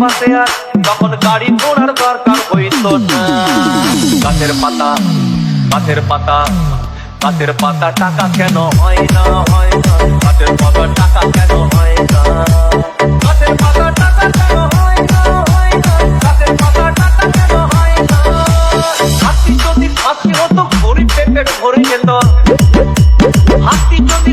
বাসে আর তখন গাড়ি ঘোড়ার দরকার হইতো গাছের পাতা গাছের পাতা গাছের পাতা টাকা কেন হয় না হয় না? গাছের পাতা টাকা কেন হয় না? হাতি যদি খাসি হতো গরিব পেটের ভরে যেত। হাতি যদি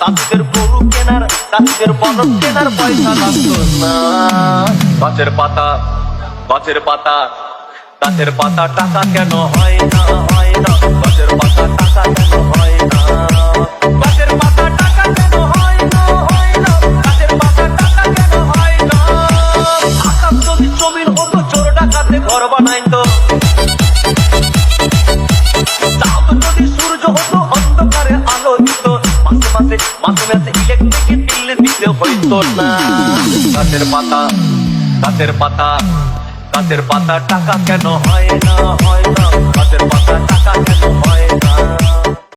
চাষিদের গরু কেনার তাদের বলদ কেনার পয়সা লাগতো না। গাছের পাতা গাছের পাতা গাছের পাতা টাকা কেন হয় না হয় না। গাছের পাতা টাকা ইলেকট্রিকে দিলে দিতে হইতো না গাছের পাতা গাছের পাতা গাছের পাতা টাকা কেন হয় না হয় না গাছের পাতা টাকা কেন হয় না